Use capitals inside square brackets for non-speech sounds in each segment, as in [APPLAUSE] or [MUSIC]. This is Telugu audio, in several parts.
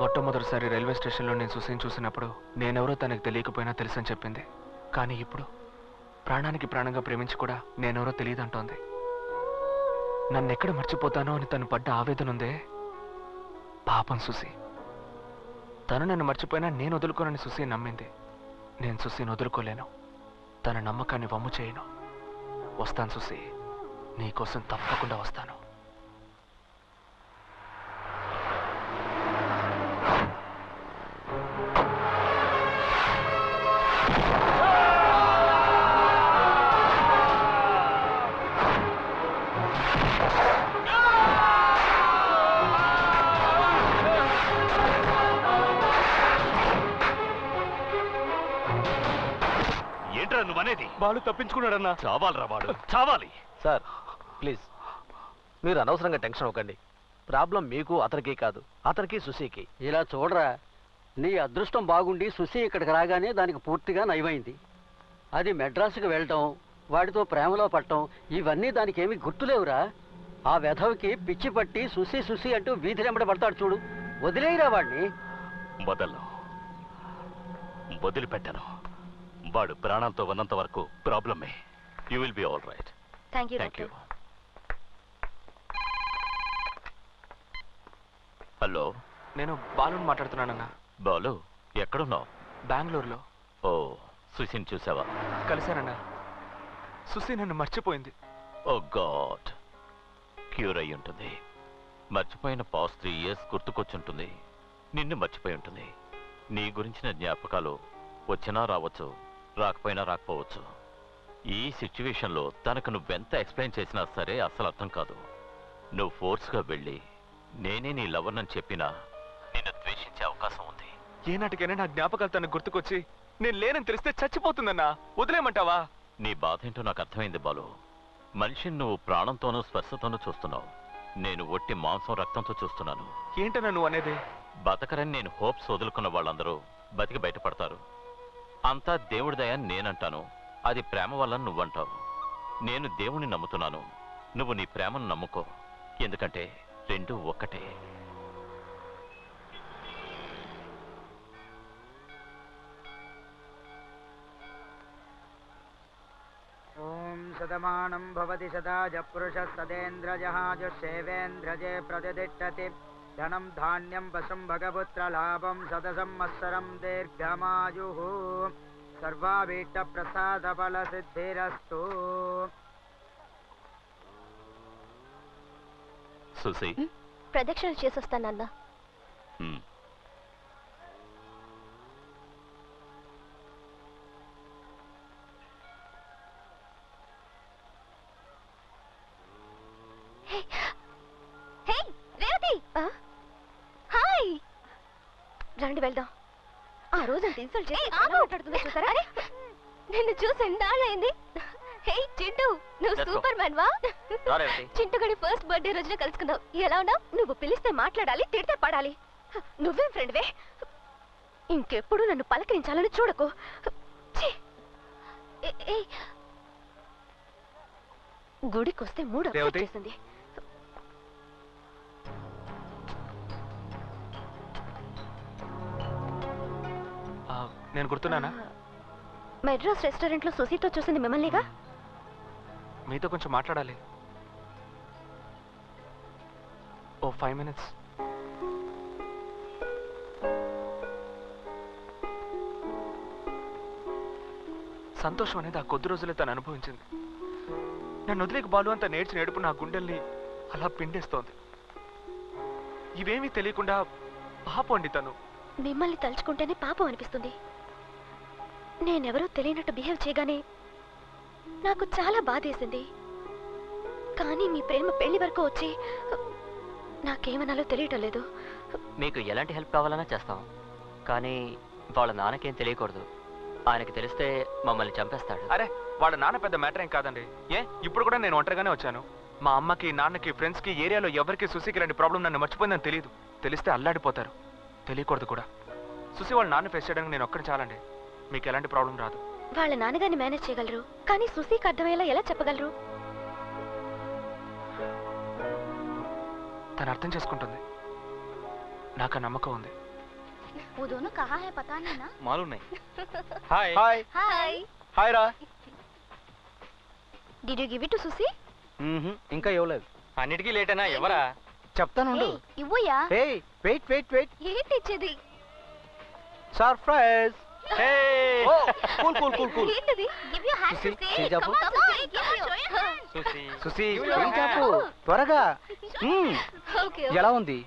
మొట్టమొదటిసారి రైల్వే స్టేషన్లో నేను సుసీన్ చూసినప్పుడు నేనెవరో తనకు తెలియకపోయినా తెలుసని చెప్పింది. కానీ ఇప్పుడు ప్రాణానికి ప్రాణంగా ప్రేమించి కూడా నేనెవరో తెలియదంటోంది. నన్ను ఎక్కడ మర్చిపోతానో అని తను పడ్డ ఆవేదన ఉందే పాపం సుసి తను నన్ను మర్చిపోయినా నేను వదులుకోనని సుసి నమ్మింది. నేను సుసిని వదులుకోలేను. తన నమ్మకాన్ని వమ్ము చేయను. వస్తాను సుసి. నీకోసం తప్పకుండా వస్తాను. ఏంట్రా నువ్వనేది బాలు తప్పించుకున్నాడన్నా. చావాలరా వాడు చావాలి. Sir please. మీరు అనవసరంగా టెన్షన్ అవ్వకండి. ప్రాబ్లం మీకు అతనికి కాదు. అతనికి సుశీకి. ఇలా చూడరా నీ అదృష్టం బాగుండి సుసి ఇక్కడికి రాగానే దానికి పూర్తిగా నయమైంది. అది మెడ్రాస్కి వెళ్ళటం వాడితో ప్రేమలో పడటం ఇవన్నీ దానికి ఏమీ గుర్తులేవురా. ఆ వెధవకి పిచ్చి పట్టి సుసి సుసి అంటూ వీధిరెంబడి పడతాడు చూడు. వదిలేయరా వాడిని. వదలను. వదిలిపెట్టను. వాడు ప్రాణాలతో ఉన్నంత వరకు ప్రాబ్లమే. You will be all right thank you thank you hello నేను బాలుని మాట్లాడుతున్నానన్నా. బాలు ఎక్కడున్నావు? బెంగళూరులో. ఓ సుశీన్ చూసావా? కలిశానన్నా. సుసి నన్ను మర్చిపోయింది. ఓ గాడ్. క్యూర్ అయి ఉంటుంది. మర్చిపోయిన పాస్ట్ త్రీ ఇయర్స్ గుర్తుకొచ్చుంటుంది. నిన్ను మర్చిపోయి ఉంటుంది. నీ గురించిన జ్ఞాపకాలు వచ్చినా రావచ్చు. రాకపోయినా రాకపోవచ్చు. ఈ సిచ్యువేషన్లో తనకు నువ్వెంత ఎక్స్ప్లెయిన్ చేసినా సరే అసలు అర్థం కాదు. నువ్వు ఫోర్స్గా వెళ్ళి నేనే నీ లవర్నని చెప్పినా నిన్ను ద్వేషించే అవకాశం ఉంది. ఏనాటికైనా నా జ్ఞాపకాలు తనకు గుర్తుకొచ్చి నేను లేనని తెలిస్తే చచ్చిపోతుందన్నా. వదిలేయమంటావా? నీ బాధ ఏంటో నాకు అర్థమైంది బాలు. మనిషిని నువ్వు ప్రాణంతోనూ స్పర్శతోనూ చూస్తున్నావు. నేను ఒట్టి మాంసం రక్తంతో చూస్తున్నాను. ఏంటన్నా నువ్వు అనేది? బతకరని నేను హోప్స్ వదులుకున్న వాళ్ళందరూ బతికి బయటపడతారు. అంతా దేవుడిదయ నేనంటాను. అది ప్రేమ వల్ల నువ్వంటావు. నేను దేవుణ్ణి నమ్ముతున్నాను. నువ్వు నీ ప్రేమను నమ్ముకో. ఎందుకంటే రెండు ఒక్కటే. ఓం శతమానం భవతి సదా జపురుష సదేంద్రజహాజు సేవేంద్రజే ప్రతిష్టతి ధనం ధాన్యం వశం భగపుత్రలాభం సదసం మత్సరం దీర్ఘమాయు సర్వాభీష్ట ప్రసాద ఫల సిద్ధిరస్తు సుశీ ప్రదక్షిణలు చేసొస్తానన్నా. అంత ఇన్సల్ట్ చేసి ఎలా మాట్లాడుతుందో చూసారా? నిన్ను చూసి ఎన్నాళ్ళైంది హే చింటూ నువ్వు. సూపర్ మ్యాన్ వా. చింటూ గడి ఫస్ట్ బర్త్డే రోజున కలుసుకున్నావు ఎలా ఉన్నావు? నువ్వు పిలిస్తే మాట్లాడాలి తిడితే పడాలి. నువ్వేం ఫ్రెండ్వే ఇంకెప్పుడు నన్ను పలకరించాలని చూడకు. ఛీ! ఏ- ఏయ్. గుడికొస్తే మూడు? చేసింది నేను గుర్తున్నానా? మెడ్రాస్ రెస్టారెంట్లో సుసీతో చూసింది మిమ్మల్నిగా? మీతో కొంచెం మాట్లాడాలి. ఓ ఫైవ్ మినిట్స్. సంతోషం అనేది ఆ కొద్ది రోజులే తను అనుభవించింది. నన్ను వదిలేక బాలు అంత నేర్చి నేడుపు నా గుండెల్ని అలా పిండేస్తోంది. ఇవేమీ తెలియకుండా పాపండి తను. మిమ్మల్ని తలుచుకుంటేనే పాపం అనిపిస్తుంది. నేనెవరో తెలియనట్టు బిహేవ్ చేయగానే నాకు చాలా బాధేసింది. కానీ మీ ప్రేమ పెళ్ళి వరకు వచ్చి నాకేమనాలో తెలియటం లేదు. మీకు ఎలాంటి హెల్ప్ కావాలన్నా చేస్తాం. కానీ వాళ్ళ నాన్నకేం తెలియకూడదు. ఆయనకి తెలిస్తే మమ్మల్ని చంపేస్తాడు. అరే వాళ్ళ నాన్న పెద్ద మ్యాటర్ ఏం కాదండి. ఏ ఇప్పుడు కూడా నేను ఒంటరిగానే వచ్చాను. మా అమ్మకి నాన్నకి ఫ్రెండ్స్కి ఏరియాలో ఎవరికి సుశీకి ఇలాంటి ప్రాబ్లం నన్ను మర్చిపోయిందని తెలియదు. తెలిస్తే అల్లాడిపోతారు. తెలియకూడదు కూడా. సుశీ వాళ్ళ నాన్న ఫేస్ చేయడానికి నేను ఒక్కడి చాలండి. మీకు ఎలాంటి ప్రాబ్లం రాదు వాళ్ళ నాన్నగారిని మేనేజ్ చేయగలరు కానీ సుసీకి అర్థమయ్యేలా ఎలా చెప్పగలరు తను అర్థం చేసుకుంటుంది నాకు ఆ నమ్మకం ఉంది वो दोनों कहाँ है पता नहीं ना మాలూమ్ నై [LAUGHS] హాయ్ హాయ్ हाय హాయ్ రా did you give it to Susie hmm, ఇంకా ఇవ్వలేదు అన్నిటికీ లేట్ అయినా ఎవరా చెప్తాను ఉండు ఇవ్వయా హే వెయిట్ వెయిట్ వెయిట్ ఏంటి ఇచ్చేది సర్ప్రైజ్ ఓ cool cool cool cool Susi, చాపు. త్వరగా. మ్మ్, ఓకే ఎలా ఉంది?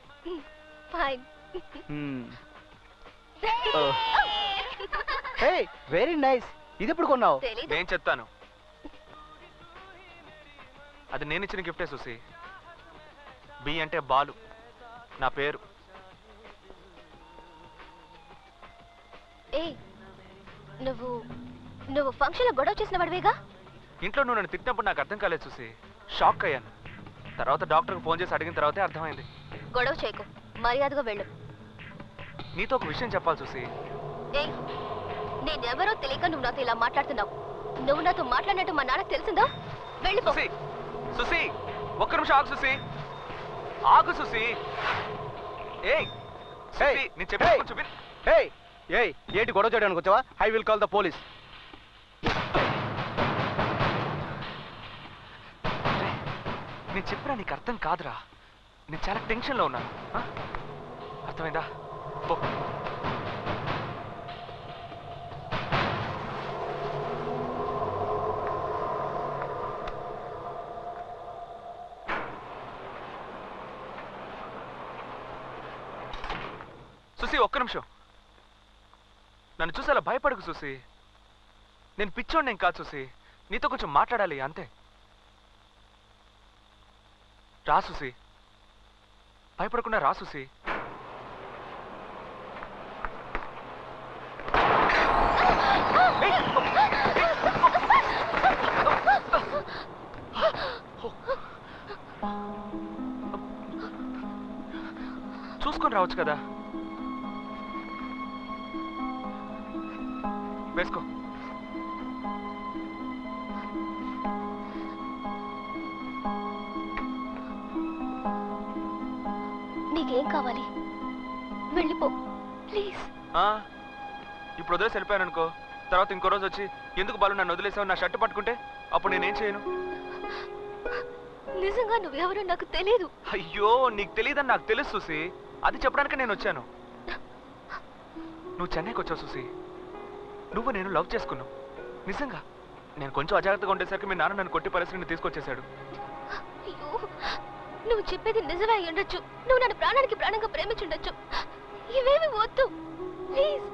వెరీ నైస్ ఇది ఎప్పుడు కొన్నావు? నేను చెప్తాను. అది నేను ఇచ్చిన గిఫ్టే సుసి బి అంటే బాలు. నా పేరు. ఏ నువ్వు నువ్వు ఫంక్షన్లో గొడవ చేసిన వాడివేగా? ఇంట్లో నువ్వు నన్ను తిట్టినప్పుడు నాకు అర్థం కాలేదు చూసి. షాక్ అయ్యాను. తర్వాత డాక్టర్కి ఫోన్ చేసి అడిగిన తర్వాతే అర్థమైంది. గొడవ చేయకు. మర్యాదగా వెళ్ళు. నీతో ఒక విషయం చెప్పాలి చూసి. ఏయ్ నేనెవరో తెలియక నువ్వు నాతో ఇలా మాట్లాడుతున్నావు. నువ్వు నాతో మాట్లాడినట్టు మా నాన్నకు తెలిసిందా? వెళ్ళిపో. సుసి సుసి ఒక్క నిమిషం ఆగు సుసి ఆగు సుసి ఏయ్ సుసి నేను. కొంచెం విను. హే ఏయ్ ఏంటి గొడవ చేయడానికి వచ్చావా? I will call the police నేను చెప్పినా నీకు అర్థం కాదురా. నేను చాలా టెన్షన్లో ఉన్నాను. ఆ? అర్థమైందా పో సుసి ఒక్క నిమిషం నన్ను చూసి అలా భయపడకు చూసి నేను పిచ్చోండి నేను కాదు చూసి నీతో కొంచెం మాట్లాడాలి అంతే. రా సుసి భయపడకుండా రా సుసి చూసుకొని రావచ్చు కదా? వేసుకో నీకేం కావాలి? వెళ్ళిపో. ప్లీజ్. ఆ, ఇప్పుడు వదిలేసి వెళ్ళిపోయాను అనుకో తర్వాత ఇంకో రోజు వచ్చి ఎందుకు బాలు నన్ను వదిలేసావు? నా షర్ట్ పట్టుకుంటే అప్పుడు నేనేం చేయను? నిజంగా నువ్వెవరో నాకు తెలియదు అయ్యో నీకు తెలియదని నాకు తెలుసు సుసి అది చెప్పడానికి నేను వచ్చాను. నువ్వు చెన్నైకి వచ్చావు సుసి నువ్వు నేను లవ్ చేసుకున్నావు నిజంగా? నేను కొంచెం అజాగ్రత్తగా ఉండేసరికి మీ నాన్న నన్ను కొట్టి పరిస్థితిని తీసుకొచ్చేసాడు అయ్యో నువ్వు చెప్పేది నిజమే ఉండొచ్చు. నువ్వు నన్ను ప్రాణానికి ప్రాణంగా ప్రేమించుండొచ్చు ఇవేమి వద్దు. ప్లీజ్.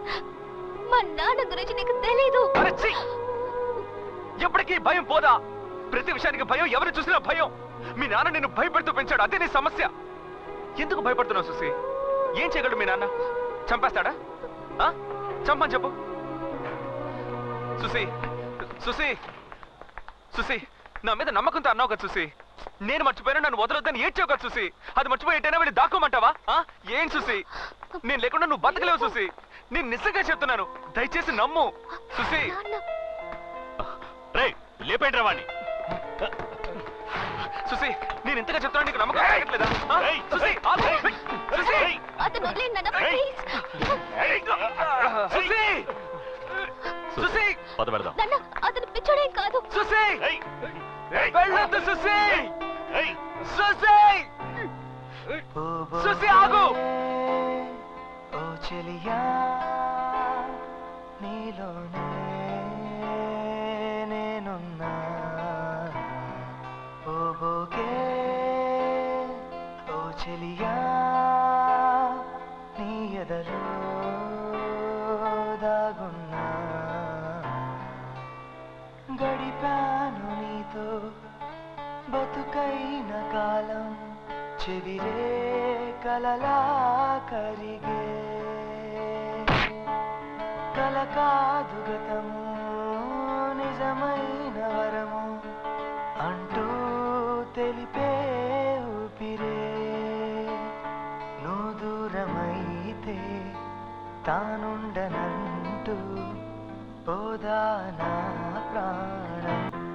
మా నాన్న గురించి నీకు తెలీదు! ఎప్పటికీ భయం పోదా? ప్రతి విషయానికి భయం ఎవరు చూసినా భయం. మీ నాన్న నిన్ను భయపెడుతూ పెంచాడు. అదే నీ సమస్య. ఎందుకు భయపడుతున్నావు సుసి ఏం చేయగలడు మీ నాన్న? చంపేస్తాడా? ఆ? చంపని చెప్పు. సుసి సుసి సుసి నా మీద నమ్మకంతో అన్నావు కదా సుసి నేను మర్చిపోయినా నన్ను వదలొద్దని ఏడ్చావు కదా సుసి అది మర్చిపోయి ఎటైనా వెళ్ళి దాక్కోమంటావా? ఆ? ఏం సుసి నేను లేకుండా నువ్వు బతకలేవు సుసి నేను నిజంగా చెప్తున్నాను. దయచేసి నమ్ము. సుసి రే లేపేంట్రా వాణ్ణి. సుసి నేను ఇంతగా చెప్తున్నా నీకు నమ్మకం కలగట్లేదా? సుసి సుసి సుసి పద నాన్న అతను పిచ్చోడేం కాదు. సుసి ఏయ్! వెళ్ళొద్దు సుసి గడిపాను నీతో. బతుకైన కాలం చెవిరే కలలా కరిగే. కల కాదు గతము నిజమైన వరము అంటూ తెలిపే ఊపిరే. నువ్వు దూరమైతే తానుండనంటూ बोधाना बहुधानाप्राण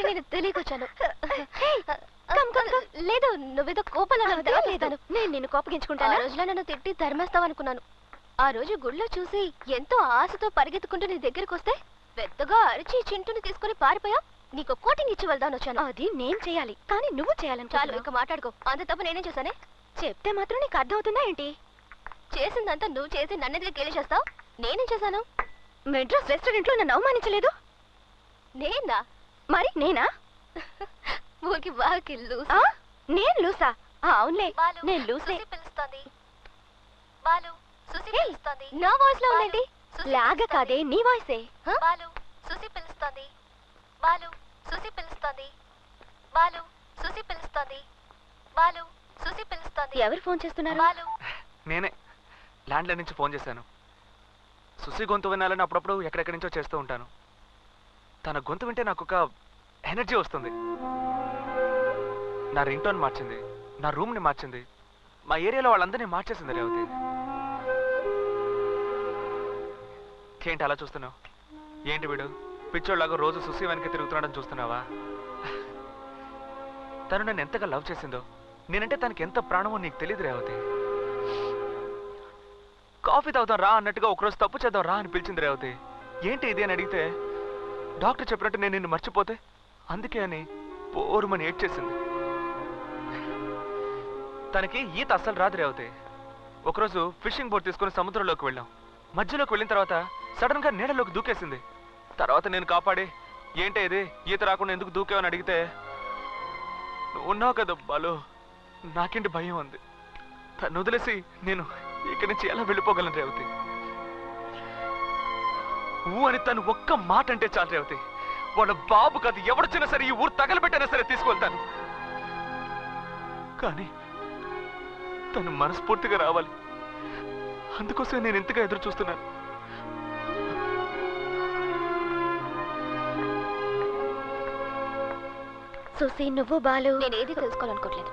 సారీ నేను తెలియకొచ్చాను. లేదు నువ్వేదో కోపంలో లేదాను నేను నిన్ను కోపగించుకుంటాను? ఆ రోజులో నన్ను తిట్టి ధర్మేస్తావు అనుకున్నాను ఆ రోజు గుళ్ళో చూసి ఎంతో ఆశతో పరిగెత్తుకుంటూ నీ దగ్గరికి వస్తే పెద్దగా అరిచి చింటుని తీసుకుని పారిపోయా నీకు కోటింగ్ ఇచ్చి వెళ్దాను వచ్చాను. అది నేను చేయాలి. కానీ నువ్వు చేయాలని చాలు ఇక మాట్లాడుకో. అంత తప్పు నేనేం చేశానే? చెప్తే మాత్రం నీకు అర్థమవుతుందా ఏంటి? చేసిందంతా నువ్వు చేసి నన్నెదిగా గేలి చేస్తావు? నేనేం చేశాను? మెడ్రాస్ రెస్టారెంట్లో నన్ను అవమానించలేదు? నేనా? మరి నేనా? ఊరికి బాగా లూసా. నేను లూసా? ఆ, అవునులే. నేను లూసే. పిలుస్తోంది. బాలు సుసి పిలుస్తోంది. నా వాయిస్లో ఉందండి. లాగ కాదే నీ వాయిసే బాలు సుసి పిలుస్తోంది. బాలు సుసి పిలుస్తోంది. బాలు సుసి పిలుస్తోంది. బాలు సుసి పిలుస్తోంది. ఎవరు ఫోన్ చేస్తున్నారు? బాలు. నేనే. ల్యాండ్లైన్ నుంచి ఫోన్ చేశాను. సుసి గొంతు వినాలని అప్పుడప్పుడు ఎక్కడెక్కడి నుంచో చేస్తూ ఉంటాను. తన గొంతు వింటే నాకు ఒక ఎనర్జీ వస్తుంది. నా రింగ్ టోన్ మార్చింది నా రూమ్ని మార్చింది మా ఏరియాలో వాళ్ళందరినీ మార్చేసింది రేవతి. ఏంటి అలా చూస్తున్నావు? ఏంటి వీడు? పిచ్చోళ్ళగా రోజు సుసి వెనక తిరుగుతున్నాడని చూస్తున్నావా? తను నన్ను ఎంతగా లవ్ చేసిందో నేనంటే తనకి ఎంత ప్రాణమో నీకు తెలియదు రేవతి. కాఫీ తాగుదాం రా అన్నట్టుగా ఒకరోజు తప్పు చేద్దాం రా అని పిలిచింది రేవతి. ఏంటి ఇది అని అడిగితే డాక్టర్ చెప్పినట్టు నేను నిన్ను మర్చిపోతే? అందుకే అని పోరుమని ఏడ్చేసింది. తనకి ఈత అస్సలు రాదు రేవతి. ఒకరోజు ఫిషింగ్ బోట్ తీసుకుని సముద్రంలోకి వెళ్ళాం. మధ్యలోకి వెళ్ళిన తర్వాత సడన్గా నీళ్ళలోకి దూకేసింది. తర్వాత నేను కాపాడి ఏంటి ఇది? ఈత రాకుండా ఎందుకు దూకావని అడిగితే "నువ్వు ఉన్నావు కదా బాలు. నాకేంటి భయం ఉంది. తను వదిలేసి నేను ఇక్కడి నుంచి ఎలా వెళ్ళిపోగలను రేవతి? ఊ అని తను ఒక్క మాట అంటే చాలు రేవతి. వాళ్ళ బాబు కాదు ఎవడొచ్చినా సరే ఈ ఊరు తగలబెట్టైనా సరే తీసుకెళ్తాను కానీ తను మనస్ఫూర్తిగా రావాలి. అందుకోసం నేను ఎంతగా ఎదురు చూస్తున్నాను. సుసి నువ్వు బాలు నేను ఏది తెలుసుకోవాలనుకోవట్లేదు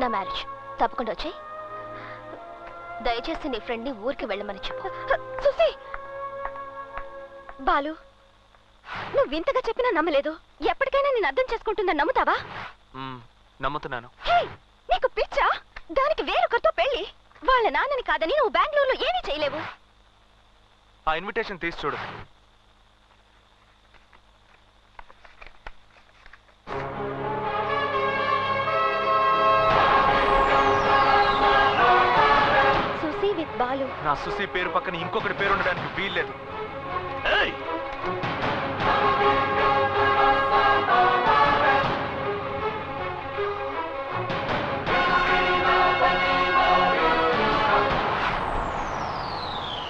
నా మ్యారేజ్. తప్పకుండా వచ్చాయి. దయచేసి నీ ఫ్రెండ్ని ఊరికి వెళ్ళమని చెప్పు. సుసి బాలు నువ్వు ఇంతగా చెప్పినా నమ్మలేదు. ఎప్పటికైనా నేను అర్థం చేసుకుంటుందని నమ్ముతావా? మ్మ్, నమ్ముతున్నాను. నీకు పిచ్చా? దానికి వేరొకరితో పెళ్ళి వాళ్ళ నాన్నని కాదని నువ్వు బెంగళూరులో ఏమీ చేయలేవు. ఆ ఇన్విటేషన్ తీసి చూడు. సుసి విత్ బాలు. నా సుసి పేరు పక్కన ఇంకొకటి పేరు ఉండడానికి వీల్లేదు.